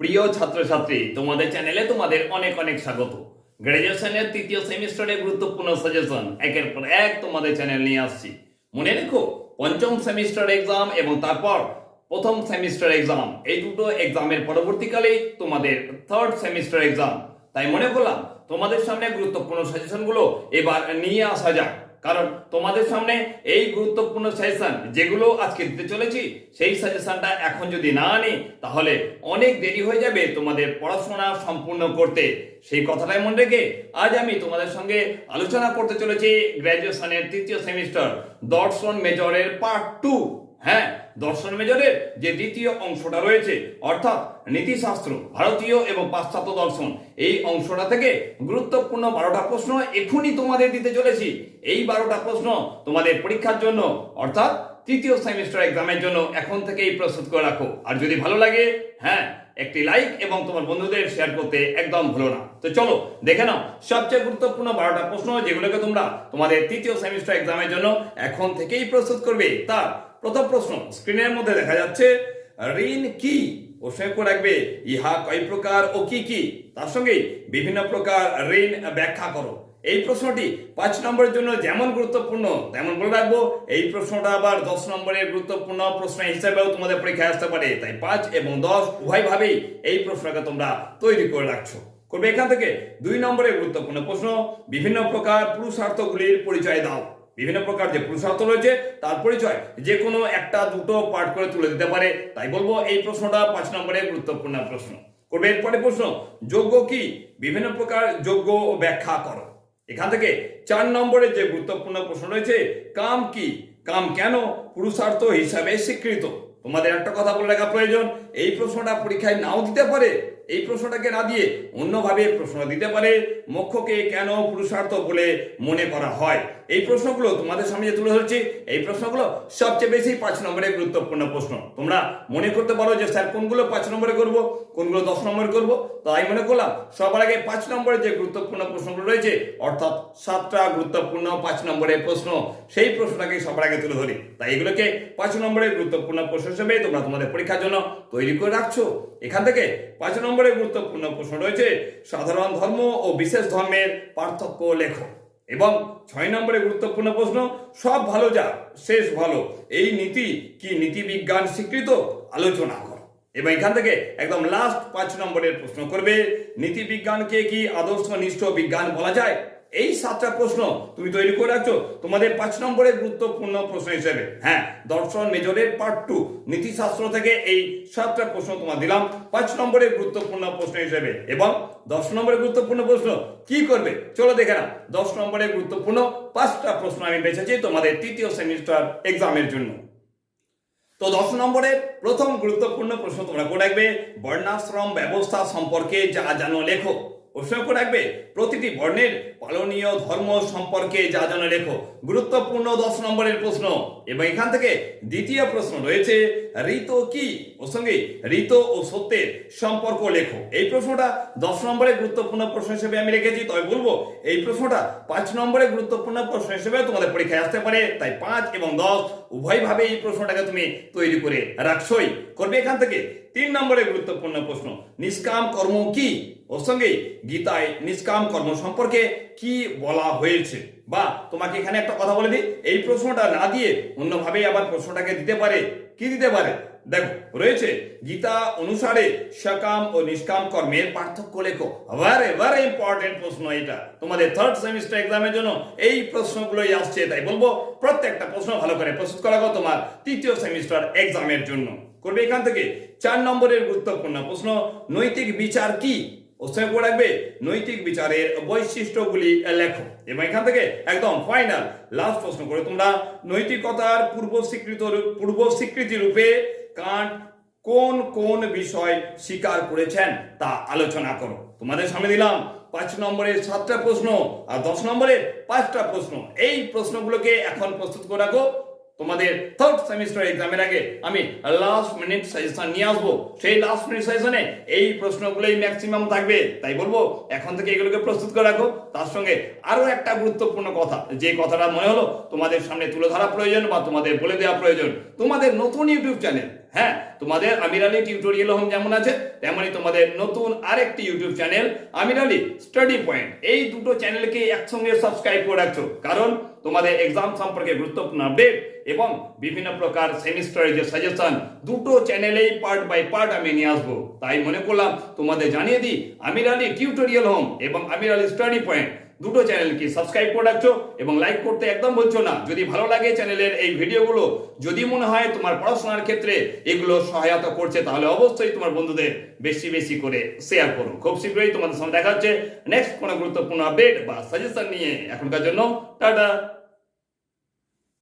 প্রিয় ছাত্রছাত্রী, তোমাদের চ্যানেলে তোমাদের অনেক অনেক স্বাগত। গ্রাজুয়েশনের তৃতীয় সেমিস্টারে গুরুত্বপূর্ণ সাজেশন একের পর এক তোমাদের চ্যানেল নিয়ে আসছি। মনে রেখো, পঞ্চম সেমিস্টার এক্সাম এবং তারপর প্রথম সেমিস্টার এক্সাম এই দুটো এক্সামের পরবর্তীকালে তোমাদের থার্ড সেমিস্টার এক্সাম তাই মনে করলাম, তোমাদের সামনে গুরুত্বপূর্ণ সাজেশনগুলো এবার নিয়ে আসা যাক। কারণ তোমাদের সামনে এই গুরুত্বপূর্ণ সাজেশন যেগুলো আজকে দিতে চলেছি, সেই সাজেশনটা এখন যদি না আনি, তাহলে অনেক দেরি হয়ে যাবে তোমাদের পড়াশোনা সম্পূর্ণ করতে। সেই কথাটাই মনে রেখে আজ আমি তোমাদের সঙ্গে আলোচনা করতে চলেছি গ্র্যাজুয়েশনের তৃতীয় সেমিস্টার দর্শন মেজরের পার্ট টু হ্যাঁ দর্শন মেজরের যে দ্বিতীয় অংশটা রয়েছে, অর্থাৎ নীতিশাস্ত্র, ভারতীয় এবং পাশ্চাত্য দর্শন, এই অংশটা থেকে গুরুত্বপূর্ণ বারোটা প্রশ্ন এখনই তোমাদের দিতে চলেছি। এই বারোটা প্রশ্ন তোমাদের পরীক্ষার জন্য, অর্থাৎ তৃতীয় সেমিস্টার এক্সামের জন্য এখন থেকেই প্রস্তুত করে রাখো। আর যদি ভালো লাগে হ্যাঁ একটি লাইক এবং তোমার বন্ধুদের শেয়ার করতে একদম ভুলো না। তো চলো, দেখে নাও, সবচেয়ে গুরুত্বপূর্ণ বারোটা প্রশ্ন যেগুলোকে তোমরা তোমাদের তৃতীয় সেমিস্টার এক্সামের জন্য এখন থেকেই প্রস্তুত করবে, তার প্রথম প্রশ্ন, স্ক্রিনের মধ্যে দেখা যাচ্ছে, ঋণ কি? প্রশ্ন রাখবে, ইহা কয় প্রকার ও কি কি? তার সঙ্গে বিভিন্ন প্রকার ঋণ ব্যাখ্যা করো। এই প্রশ্নটি পাঁচ নম্বরের জন্য যেমন গুরুত্বপূর্ণ, তেমন বলে রাখব। এই প্রশ্নটা আবার দশ নম্বরের গুরুত্বপূর্ণ প্রশ্ন হিসেবেও তোমাদের পরীক্ষায় আসতে পারে। তাই পাঁচ এবং দশ উভয়ভাবেই এই প্রশ্নকে তোমরা তৈরি করে রাখছো। করবে এখান থেকে দুই নম্বরের গুরুত্বপূর্ণ প্রশ্ন, বিভিন্ন প্রকার পুরুষার্থগুলির পরিচয় দাও। বিভিন্ন প্রকার যে পুরুষার্থ রয়েছে, তার পরিচয় যে কোনো একটা, দুটো পাঠ করে তুলে দিতে পারে। তাই বলব, এই প্রশ্নটা পাঁচ নম্বরের গুরুত্বপূর্ণ প্রশ্ন। করবে এরপরে প্রশ্ন, যোগ্য কি? বিভিন্ন প্রকার যোগ্য ও ব্যাখ্যা করো। এখান থেকে চার নম্বরের যে গুরুত্বপূর্ণ প্রশ্ন রয়েছে, কাম কি? কাম কেন? পুরুষার্থ হিসাবে স্বীকৃত। তোমাদের একটা কথা বলে রাখা প্রয়োজন, এই প্রশ্নটা পরীক্ষায় নাও দিতে পারে, এই প্রশ্নটাকে না দিয়ে অন্যভাবে প্রশ্ন দিতে পারে, মোক্ষকে কেন পুরুষার্থ বলে মনে করা হয়? এই প্রশ্নগুলো তোমাদের সামনে যে তুলে ধরছি, এই প্রশ্নগুলো সবচেয়ে বেশি পাঁচ নম্বরের গুরুত্বপূর্ণ প্রশ্ন। তোমরা মনে করতে পারো যে, স্যার, কোনগুলো পাঁচ নম্বরে করব, কোনগুলো দশ নম্বরে করব? তাই মনে করলাম, সবার আগে পাঁচ নম্বরে যে গুরুত্বপূর্ণ প্রশ্নগুলো রয়েছে, অর্থাৎ সাতটা গুরুত্বপূর্ণ পাঁচ নম্বরের প্রশ্ন, সেই প্রশ্নটাকে সবার আগে তুলে ধরি। তাই এগুলোকে পাঁচ নম্বরের গুরুত্বপূর্ণ প্রশ্ন হিসেবে তোমরা তোমাদের পরীক্ষার জন্য তৈরি করে রাখছো। এখান থেকে পাঁচ নম্বরের গুরুত্বপূর্ণ প্রশ্ন রয়েছে, সাধারণ ধর্ম ও বিশেষ ধর্মের পার্থক্য লেখো। এবং ছয় নম্বরে গুরুত্বপূর্ণ প্রশ্ন, সব ভালো যা, শেষ ভালো, এই নীতি কি নীতি বিজ্ঞান স্বীকৃত? আলোচনা করো। এবং এখান থেকে একদম লাস্ট পাঁচ নম্বরের প্রশ্ন করবে নীতি বিজ্ঞানকে কি আদর্শনিষ্ঠ বিজ্ঞান বলা যায়? এই সাতটা প্রশ্ন তুমি তৈরি করে রাখছো। তোমাদের পাঁচ নম্বরের গুরুত্বপূর্ণ প্রশ্ন হিসেবে। হ্যাঁ দর্শন মেজরের পার্ট টু নীতিশাস্ত্র থেকে এই সাতটা প্রশ্ন তোমার দিলাম। পাঁচ নম্বরের গুরুত্বপূর্ণ প্রশ্ন হিসেবে। এবং দশ নম্বরের গুরুত্বপূর্ণ প্রশ্ন কি করবে? চলো দেখে না দশ নম্বরের গুরুত্বপূর্ণ পাঁচটা প্রশ্ন আমি বেছেছি তোমাদের তৃতীয় সেমিস্টার এক্সামের জন্য। তো দশ নম্বরের প্রথম গুরুত্বপূর্ণ প্রশ্ন তোমরা করে রাখবে বর্ণাশ্রম ব্যবস্থা সম্পর্কে যা জানো লেখো। করে রাখবে? প্রতিটি বর্ণের পালনীয় ধর্ম সম্পর্কে যা জানো লেখো। গুরুত্বপূর্ণ দশ নম্বরের প্রশ্ন। এবং এখান থেকে দ্বিতীয় প্রশ্ন রয়েছে, ঋত কি? ওর সঙ্গে ঋত ও সত্যের সম্পর্ক লেখো। এই প্রশ্নটা দশ নম্বরের গুরুত্বপূর্ণ প্রশ্ন হিসেবে আমি রেখেছি, তবে বলব, এই প্রশ্নটা পাঁচ নম্বরের গুরুত্বপূর্ণ প্রশ্ন হিসেবে তোমাদের পরীক্ষায় আসতে পারে। তাই পাঁচ এবং দশ উভয়ভাবে এই প্রশ্নটাকে তুমি তৈরি করে রাখছোই। করবে এখান থেকে? তিন নম্বরের গুরুত্বপূর্ণ প্রশ্ন, নিষ্কাম কর্ম কি? ওর সঙ্গে গীতায় নিষ্কাম কর্ম সম্পর্কে কি বলা হয়েছে? বা তোমাকে এখানে একটা কথা বলে দিই, এই প্রশ্নটা না দিয়ে অন্যভাবেই আবার প্রশ্নটাকে দিতে পারে। কি দিতে পারে? দেখো, রয়েছে গীতা অনুসারে সকাম ও নিষ্কাম কর্মের পার্থক্য লেখো। ভেরি ভেরি ইম্পর্টেন্ট প্রশ্ন এটা। তোমাদের থার্ড সেমিস্টার এক্সামের জন্য এই প্রশ্নগুলোই আসছে, তাই বলব, প্রত্যেকটা প্রশ্ন ভালো করে প্রস্তুত করা তোমার তৃতীয় সেমিস্টার এক্সামের জন্য। করবে এখান থেকে। চার নম্বরের গুরুত্বপূর্ণ প্রশ্ন, নৈতিক বিচার কি? ওসে করে রাখবে, নৈতিক বিচারের বৈশিষ্ট্যগুলি লেখো। এবং এখান থেকে একদম ফাইনাল লাস্ট প্রশ্ন করে তোমরা নৈতিকতার পূর্ব স্বীকৃত পূর্ব স্বীকৃতি রূপে কান্ট কোন কোন বিষয় স্বীকার করেছেন তা আলোচনা করো। তোমাদের সামনে দিলাম পাঁচ নম্বরের সাতটা প্রশ্ন আর দশ নম্বরের পাঁচটা প্রশ্ন। এই প্রশ্নগুলোকে এখন প্রস্তুত করে রাখো। তোমাদের থার্ড সেমিস্টার এক্সামের আগে আমি লাস্ট মিনিট সাজেশন নিয়ে আসব। সেই লাস্ট মিনিট সাজেশনে এই প্রশ্নগুলোই ম্যাক্সিমাম থাকবে। তাই বলব, এখন থেকে এগুলোকে প্রস্তুত করে রাখো। তার সঙ্গে আরও একটা গুরুত্বপূর্ণ কথা, যে কথাটা মনে হলো, তোমাদের সামনে তুলে ধরা প্রয়োজন বা তোমাদের বলে দেওয়া প্রয়োজন। তোমাদের নতুন ইউটিউব চ্যানেল হ্যাঁ তোমাদের আমির আলী টিউটোরিয়াল হোম যেমন আছে তেমনই তোমাদের নতুন আরেকটি YouTube channel Amir Ali study point এই দুটো চ্যানেলকে একসঙ্গে সাবস্ক্রাইব করে রাখছো। কারণ তোমাদের এক্সাম সম্পর্কে গুরুত্বপূর্ণ আপডেট এবং বিভিন্ন প্রকার সেমিস্টারের যে সাজেশন দুটো চ্যানেলেই পার্ট বাই পার্ট আমি নিয়ে আসব। তাই মনে করলাম, তোমাদের জানিয়ে দিই, আমির আলী টিউটোরিয়াল হোম এবং আমির আলী স্টাডি পয়েন্ট দুটো চ্যানেলকে সাবস্ক্রাইব করে রাখছো এবং লাইক করতে একদম বলছো না। যদি ভালো লাগে চ্যানেলের এই ভিডিওগুলো, যদি মনে হয় তোমার পড়াশোনার ক্ষেত্রে এগুলো সহায়তা করছে, তাহলে অবশ্যই তোমার বন্ধুদের বেশি বেশি করে শেয়ার করো। খুব শীঘ্রই তোমাদের সঙ্গে দেখা হচ্ছে। নেক্সট কোনো গুরুত্বপূর্ণ আপডেট বা সাজেশন নিয়ে এখনকার জন্য, টাটা!